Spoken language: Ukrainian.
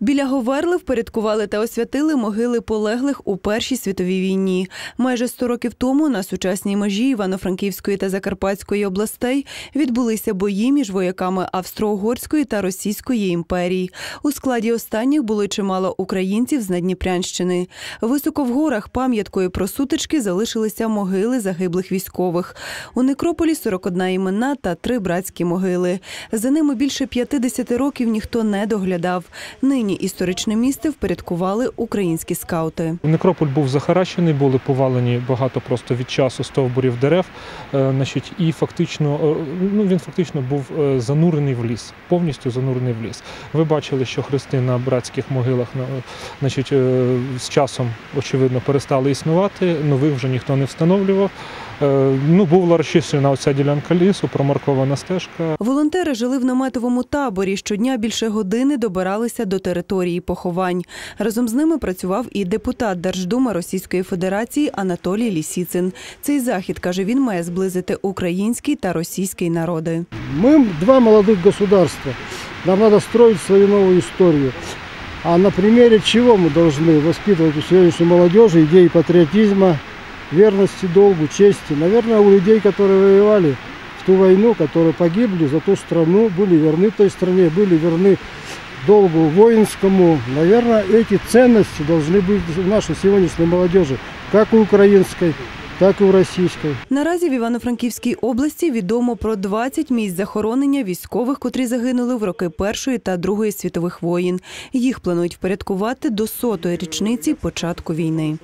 Біля Говерли впорядкували та освятили могили полеглих у Першій світовій війні. Майже 100 років тому на сучасній межі Івано-Франківської та Закарпатської областей відбулися бої між вояками Австро-Угорської та Російської імперії. У складі останніх було чимало українців з Надніпрянщини. Високо в горах пам'яткою про сутички залишилися могили загиблих військових. У некрополі 41 імена та три братські могили. За ними більше 50 років ніхто не доглядав. Нині історичне місце впорядкували українські скаути. Некрополь був захаращений, були повалені багато просто від часу стовбурів дерев. е, Значить, і фактично, е, ну він фактично був е, занурений в ліс, повністю занурений в ліс. Ви бачили, що хрести на братських могилах значить, з часом, очевидно, перестали існувати, нових вже ніхто не встановлював. Ну, була розчищена оця ділянка лісу, промаркована стежка. Волонтери жили в наметовому таборі. Щодня більше години добиралися до території поховань. Разом з ними працював і депутат Держдуми Російської Федерації Анатолій Лісіцин. Цей захід каже, він має зблизити український та російський народи. Мы два молодых государства. Нам надо строить свою новую историю. А на примере чего мы должны воспитывать у сегодняшней молодежи идеи патриотизма, верности долгу, чести? Наверное, у людей, которые воевали в ту войну, которые погибли за ту страну, были верны той стране, были верны долгу воинскому. Наверное, эти ценности должны быть у нашей сегодняшней молодежи, как у украинской, так и у российской. Наразі в Івано-Франківській області відомо про 20 місць захоронення військових, котрі загинули в роки Першої та Другої світових воєн. Їх планують впорядкувати до сотої річниці початку війни.